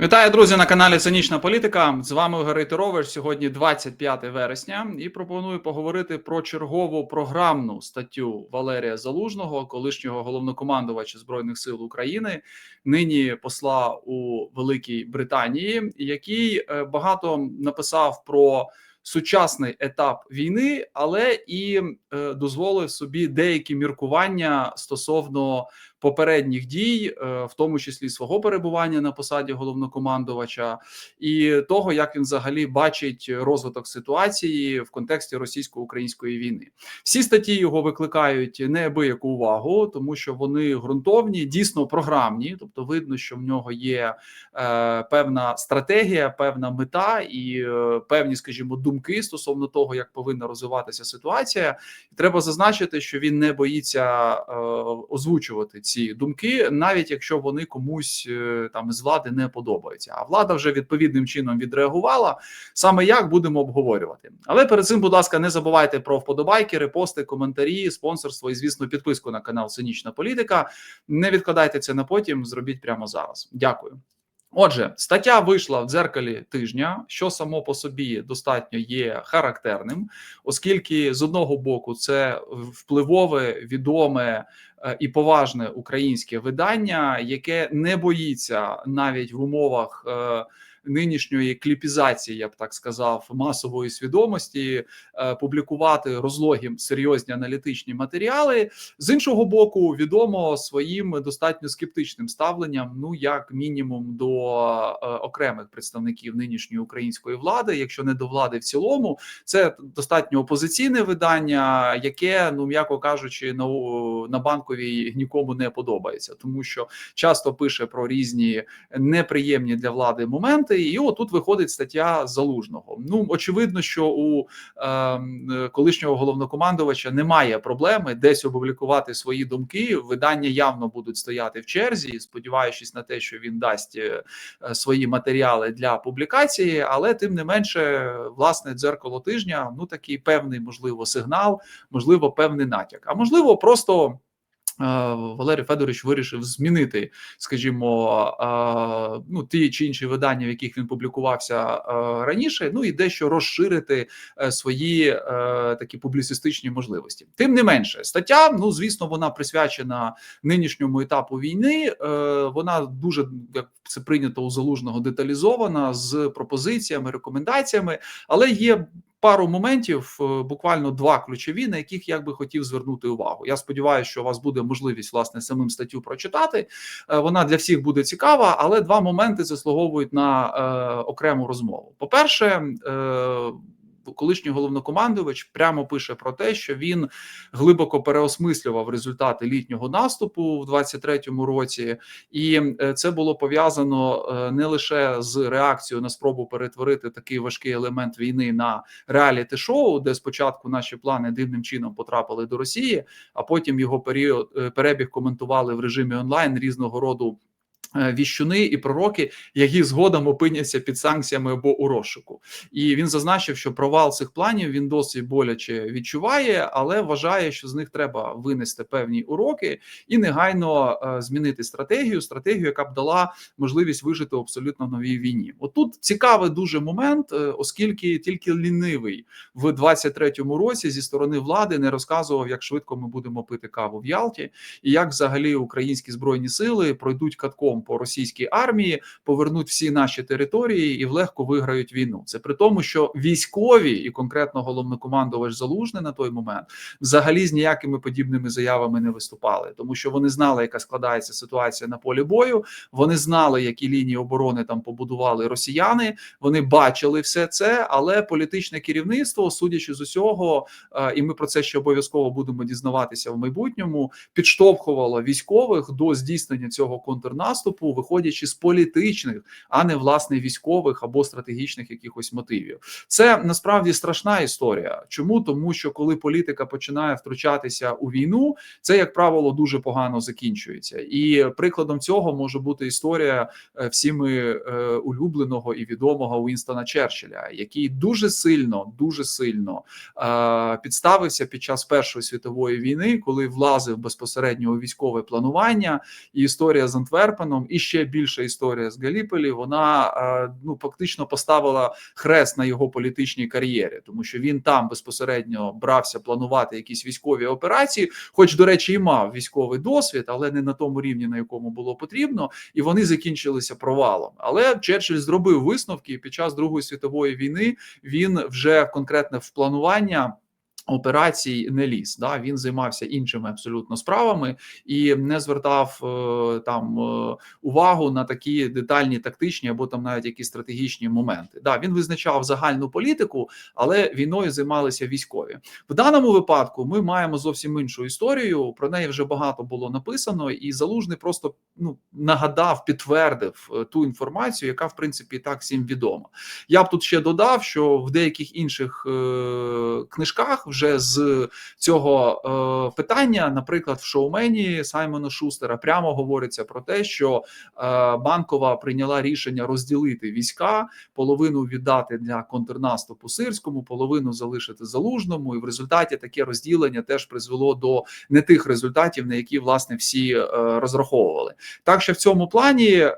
Вітаю, друзі, на каналі Цинічна Політика. З вами Ігор Рейтерович. Сьогодні 25 вересня, і пропоную поговорити про чергову програмну статтю Валерія Залужного, колишнього головнокомандувача збройних сил України, нині посла у Великій Британії, який е, багато написав про сучасний етап війни, але і е, дозволив собі деякі міркування стосовно попередніх дій, е, в тому числі свого перебування на посаді головнокомандувача, і того, як він взагалі бачить розвиток ситуації в контексті російсько-української війни. Всі статті його викликають неабияку увагу, тому що вони ґрунтовні, дійсно програмні, тобто видно, що в нього є е, певна стратегія, певна мета і е, певні, скажімо, думки стосовно того, як повинна розвиватися ситуація. І треба зазначити, що він не боїться е, озвучувати ці думки, навіть якщо вони комусь е, там з влади не подобаються. А влада вже відповідним чином відреагувала. Саме як будемо обговорювати. Але перед цим, будь ласка, не забувайте про вподобайки, репости, коментарі, спонсорство і, звісно, підписку на канал Цинічна Політика. Не відкладайте це на потім. Зробіть прямо зараз. Дякую. Отже, стаття вийшла в дзеркалі тижня, що само по собі достатньо є характерним, оскільки з одного боку це впливове, відоме і поважне українське видання, яке не боїться навіть в умовах. Нинішньої кліпізації, я б так сказав, масової свідомості е, публікувати розлогі серйозні аналітичні матеріали з іншого боку, відомо своїм достатньо скептичним ставленням, ну як мінімум, до е, окремих представників нинішньої української влади, якщо не до влади в цілому, це достатньо опозиційне видання, яке, ну м'яко кажучи, на, на банковій нікому не подобається, тому що часто пише про різні неприємні для влади моменти. І отут виходить стаття залужного. Ну очевидно, що у е, колишнього головнокомандувача немає проблеми десь опублікувати свої думки. Видання явно будуть стояти в черзі, сподіваючись на те, що він дасть е, свої матеріали для публікації, але тим не менше, власне, дзеркало тижня ну такий певний, можливо, сигнал, можливо, певний натяк, а можливо, просто. Валерій Федорович вирішив змінити, скажімо, ну ті чи інші видання, в яких він публікувався раніше. Ну і дещо розширити е, свої е, такі публіцистичні можливості. Тим не менше, стаття, ну звісно, вона присвячена нинішньому етапу війни. Е, вона дуже як це прийнято у залужного деталізована з пропозиціями, рекомендаціями, але є пару моментів, е, буквально два ключові, на яких я би хотів звернути увагу. Я сподіваюся, що у вас буде можливість власне самим статтю прочитати. Е, вона для всіх буде цікава, але два моменти заслуговують на е, окрему розмову. По перше, колишній головнокомандувач прямо пише про те, що він глибоко переосмислював результати літнього наступу в 23-му році, і е, це було пов'язано е, не лише з реакцією на спробу перетворити такий важкий елемент війни на реаліті шоу, де спочатку наші плани дивним чином потрапили до Росії, а потім його період е, перебіг коментували в режимі онлайн різного роду. Е, віщуни і пророки, які згодом опиняться під санкціями або у розшуку, і він зазначив, що провал цих планів він досить боляче відчуває, але вважає, що з них треба винести певні уроки і негайно е, змінити стратегію, стратегію, яка б дала можливість вижити в абсолютно новій війні. Отут цікавий дуже момент, е, оскільки тільки лінивий в 23-му році зі сторони влади не розказував, як швидко ми будемо пити каву в Ялті, і як взагалі українські збройні сили пройдуть катком по російській армії, повернуть всі наші території і влегко виграють війну. Це при тому, що військові і конкретно головнокомандувач Залужний на той момент взагалі з ніякими подібними заявами не виступали, тому що вони знали, яка складається ситуація на полі бою. Вони знали, які лінії оборони там побудували росіяни. Вони бачили все це, але політичне керівництво, судячи з усього, е, і ми про це ще обов'язково будемо дізнаватися в майбутньому, підштовхувало військових до здійснення цього контрнаступу наступу, виходячи з політичних, а не власне військових або стратегічних якихось мотивів. Це насправді страшна історія. Чому тому, що коли політика починає втручатися у війну, це як правило дуже погано закінчується, і прикладом цього може бути історія е, всіми е, улюбленого і відомого Уінстона Черчилля, який дуже сильно, дуже сильно е, підставився під час Першої світової війни, коли влазив безпосередньо у військове планування, і історія з Антверпеном чином, і ще більша історія з Галіполі, вона е, ну фактично поставила хрест на його політичній кар'єрі, тому що він там безпосередньо брався планувати якісь військові операції, хоч, до речі, і мав військовий досвід, але не на тому рівні, на якому було потрібно, і вони закінчилися провалом. Але Черчилль зробив висновки і під час Другої світової війни. Він вже конкретне в планування. Операцій не ліз, да він займався іншими абсолютно справами і не звертав е, там е, увагу на такі детальні тактичні або там навіть якісь стратегічні моменти. Да, він визначав загальну політику, але війною займалися військові. В даному випадку ми маємо зовсім іншу історію. Про неї вже багато було написано, і залужний просто ну нагадав, підтвердив е, ту інформацію, яка в принципі так всім відома. Я б тут ще додав, що в деяких інших книжках вже з цього е, питання, наприклад, в шоумені Саймона Шустера прямо говориться про те, що е, банкова прийняла рішення розділити війська, половину віддати для контрнаступу сирському, половину залишити залужному, і в результаті таке розділення теж призвело до не тих результатів, на які власне всі е, розраховували. Так що в цьому плані е,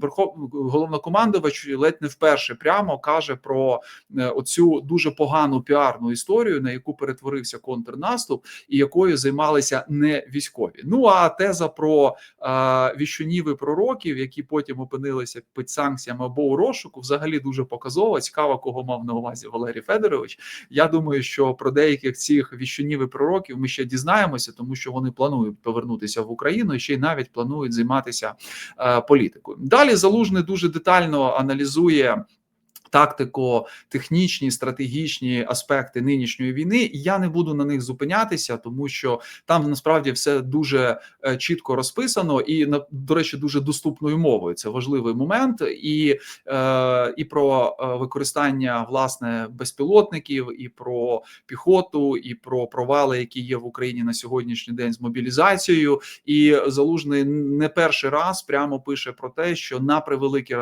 верхов головнокомандувач ледь не вперше прямо каже про е, оцю дуже погану піарну історію, на яку перетворився контрнаступ, і якою займалися не військові. Ну а теза про е, віщуніви пророків, які потім опинилися під санкціями або у розшуку, взагалі дуже показова. Цікаво, кого мав на увазі Валерій Федорович. Я думаю, що про деяких цих віщунів і пророків ми ще дізнаємося, тому що вони планують повернутися в Україну і ще й навіть планують займатися е, політикою. Далі залужний дуже детально аналізує. Тактико-технічні стратегічні аспекти нинішньої війни, і я не буду на них зупинятися, тому що там насправді все дуже е, чітко розписано і до речі, дуже доступною мовою. Це важливий момент, і е, і про е, використання власне безпілотників, і про піхоту, і про провали, які є в Україні на сьогоднішній день з мобілізацією. І залужний не перший раз прямо пише про те, що на превеликий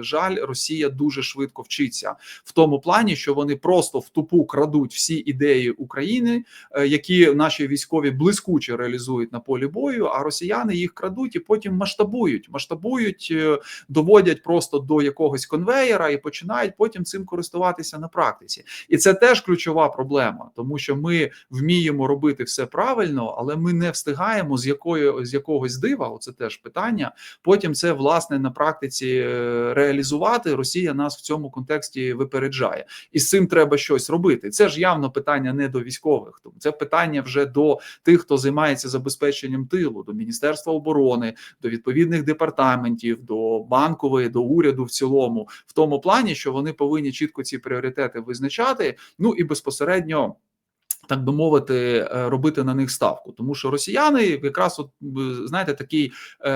жаль, Росія дуже швидко вчиться в тому плані, що вони просто в тупу крадуть всі ідеї України, е, які наші військові блискуче реалізують на полі бою. А росіяни їх крадуть і потім масштабують, масштабують, е, доводять просто до якогось конвеєра і починають потім цим користуватися на практиці. І це теж ключова проблема, тому що ми вміємо робити все правильно, але ми не встигаємо з якої з якогось дива. Оце теж питання. Потім це власне на практиці е, реалізувати. Росія нас в цьому контексті випереджає, і з цим треба щось робити. Це ж явно питання не до військових, це питання вже до тих, хто займається забезпеченням тилу, до міністерства оборони, до відповідних департаментів, до банкової, до уряду в цілому, в тому плані, що вони повинні чітко ці пріоритети визначати. Ну і безпосередньо так би мовити, е, робити на них ставку, тому що росіяни якраз от знаєте, такий е,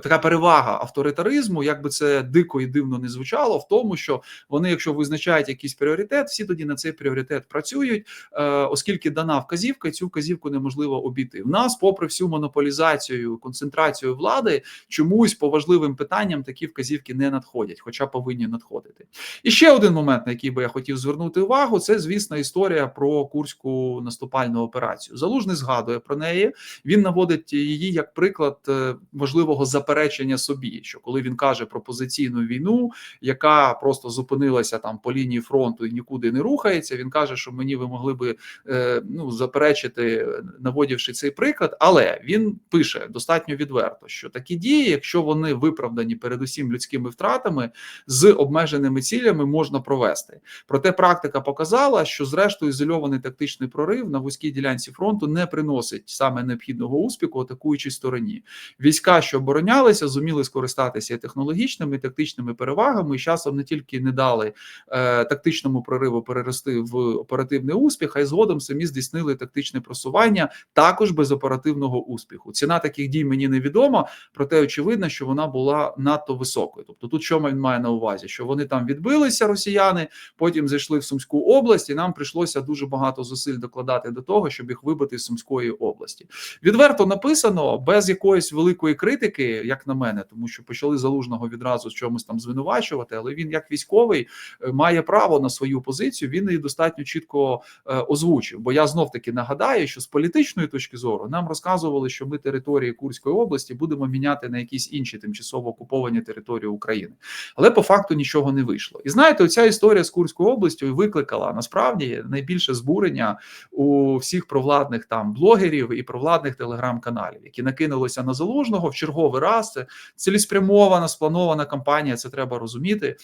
така перевага авторитаризму, як би це дико і дивно не звучало, в тому, що вони, якщо визначають якийсь пріоритет, всі тоді на цей пріоритет працюють, е, оскільки дана вказівка, цю вказівку неможливо обійти. В нас, попри всю монополізацію, концентрацію влади, чомусь по важливим питанням такі вказівки не надходять, хоча повинні надходити. І ще один момент, на який би я хотів звернути увагу, це звісно історія про курську наступальну операцію. Залужний згадує про неї. Він наводить її як приклад е, важливого заперечення собі, що коли він каже про позиційну війну, яка просто зупинилася там по лінії фронту і нікуди не рухається. Він каже, що мені ви могли би е, ну заперечити, наводивши цей приклад, але він пише достатньо відверто, що такі дії, якщо вони виправдані передусім людськими втратами з обмеженими цілями, можна провести. Проте практика показала, що зрештою ізольований тактичний прорив на вузькій ділянці фронту не приносить саме необхідного успіху атакуючій стороні. Війська, що оборонялися, зуміли скористатися технологічними і тактичними перевагами, і часом не тільки не дали е, тактичному прориву перерости в оперативний успіх, а й згодом самі здійснили тактичне просування також без оперативного успіху. Ціна таких дій мені невідома, проте очевидно, що вона була надто високою. Тобто, тут що він має на увазі, що вони там відбилися, росіяни, потім зайшли в Сумську область, і нам прийшлося дуже багато багато зусиль докладати до того, щоб їх вибити з Сумської області. Відверто написано без якоїсь великої критики, як на мене, тому що почали залужного відразу в чомусь там звинувачувати. Але він, як військовий, е, має право на свою позицію. Він її достатньо чітко е, озвучив. Бо я знов таки нагадаю, що з політичної точки зору нам розказували, що ми території Курської області будемо міняти на якісь інші тимчасово окуповані території України, але по факту нічого не вийшло. І знаєте, оця історія з Курською областю викликала насправді найбільше збурення у всіх провладних там блогерів і провладних телеграм-каналів, які накинулися на залужного в черговий раз. Це цілеспрямована спланована кампанія. Це треба розуміти.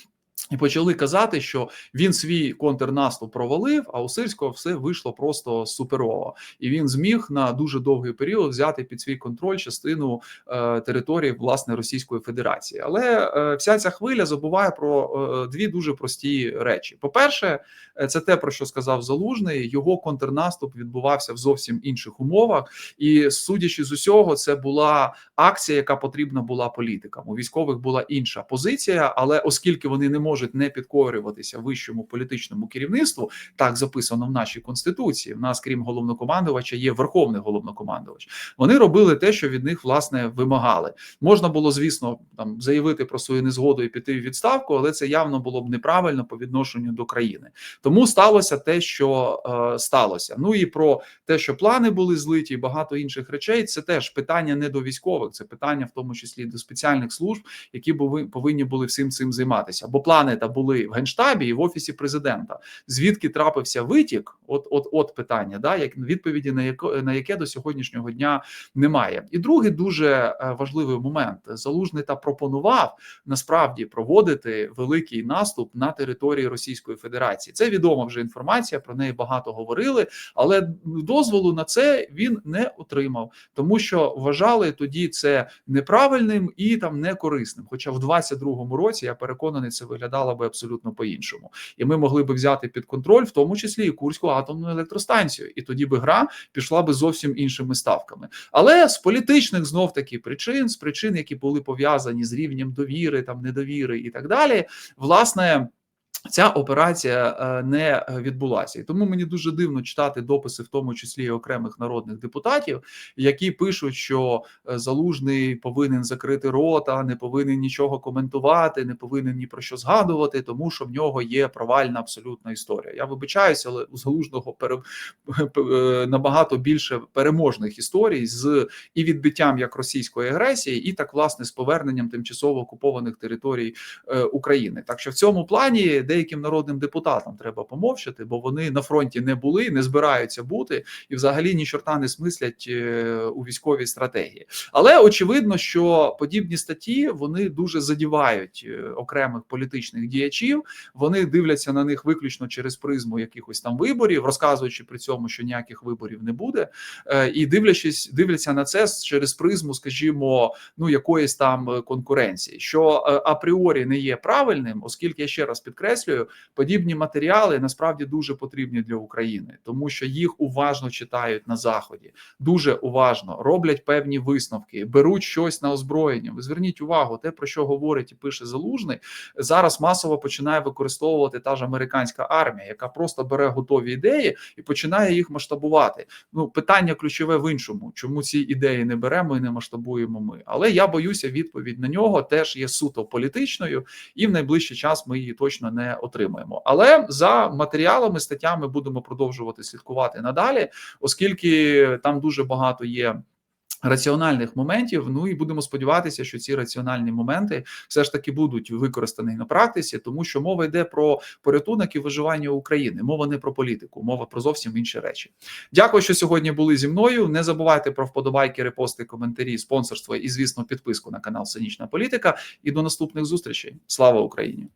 І почали казати, що він свій контрнаступ провалив, а у Сирського все вийшло просто суперово, і він зміг на дуже довгий період взяти під свій контроль частину е, території власне Російської Федерації. Але е, вся ця хвиля забуває про е, дві дуже прості речі: по-перше, е, це те про що сказав Залужний. Його контрнаступ відбувався в зовсім інших умовах, і судячи з усього, це була акція, яка потрібна була політикам. У військових була інша позиція, але оскільки вони не можуть не підкорюватися вищому політичному керівництву, так записано в нашій конституції. В нас, крім головнокомандувача, є верховний головнокомандувач. Вони робили те, що від них власне вимагали. Можна було, звісно, там заявити про свою незгоду і піти в відставку, але це явно було б неправильно по відношенню до країни. Тому сталося те, що е, сталося. Ну і про те, що плани були злиті, і багато інших речей. Це теж питання не до військових, це питання в тому числі до спеціальних служб, які повинні були всім цим займатися. Бо плани та були в генштабі і в офісі президента. Звідки трапився витік? От, от, от питання, да, як відповіді на яке на яке до сьогоднішнього дня немає. І другий дуже е, важливий момент: залужний та пропонував насправді проводити великий наступ на території Російської Федерації. Це відома вже інформація. Про неї багато говорили, але дозволу на це він не отримав, тому що вважали тоді це неправильним і там не корисним. Хоча в 22-му році я переконаний, це виглядало би абсолютно по-іншому, і ми могли би взяти під контроль, в тому числі і Курську атомну електростанцію, і тоді би гра пішла би зовсім іншими ставками. Але з політичних знов таки причин, з причин, які були пов'язані з рівнем довіри, там недовіри і так далі, власне. Ця операція е, не відбулася, і тому мені дуже дивно читати дописи, в тому числі і окремих народних депутатів, які пишуть, що е, залужний повинен закрити рота, не повинен нічого коментувати, не повинен ні про що згадувати, тому що в нього є провальна абсолютна історія. Я вибачаюся, але у залужного пере... Е, набагато більше переможних історій з і відбиттям як російської агресії, і так власне з поверненням тимчасово окупованих територій України. Так що в цьому плані деяким народним депутатам треба помовчати, бо вони на фронті не були, не збираються бути і взагалі ні чорта не смислять е, у військовій стратегії. Але очевидно, що подібні статті вони дуже задівають е, окремих політичних діячів. Вони дивляться на них виключно через призму якихось там виборів, розказуючи при цьому, що ніяких виборів не буде, е, і дивлячись, дивляться на це через призму, скажімо, ну якоїсь там конкуренції, що апріорі не є правильним, оскільки я ще раз підкреслюю, підкреслюю, подібні матеріали насправді дуже потрібні для України, тому що їх уважно читають на заході, дуже уважно роблять певні висновки, беруть щось на озброєння. Ви зверніть увагу, те про що говорить і пише залужний зараз. Масово починає використовувати та ж американська армія, яка просто бере готові ідеї і починає їх масштабувати. Ну питання ключове в іншому, чому ці ідеї не беремо і не масштабуємо ми. Але я боюся, відповідь на нього теж є суто політичною, і в найближчий час ми її точно не отримаємо. Але за матеріалами, статтями будемо продовжувати слідкувати надалі, оскільки там дуже багато є. Раціональних моментів, ну і будемо сподіватися, що ці раціональні моменти все ж таки будуть використані на практиці, тому що мова йде про порятунок і виживання України. Мова не про політику, мова про зовсім інші речі. Дякую, що сьогодні були зі мною. Не забувайте про вподобайки, репости, коментарі, спонсорство і, звісно, підписку на канал Цинічна Політика. І до наступних зустрічей. Слава Україні!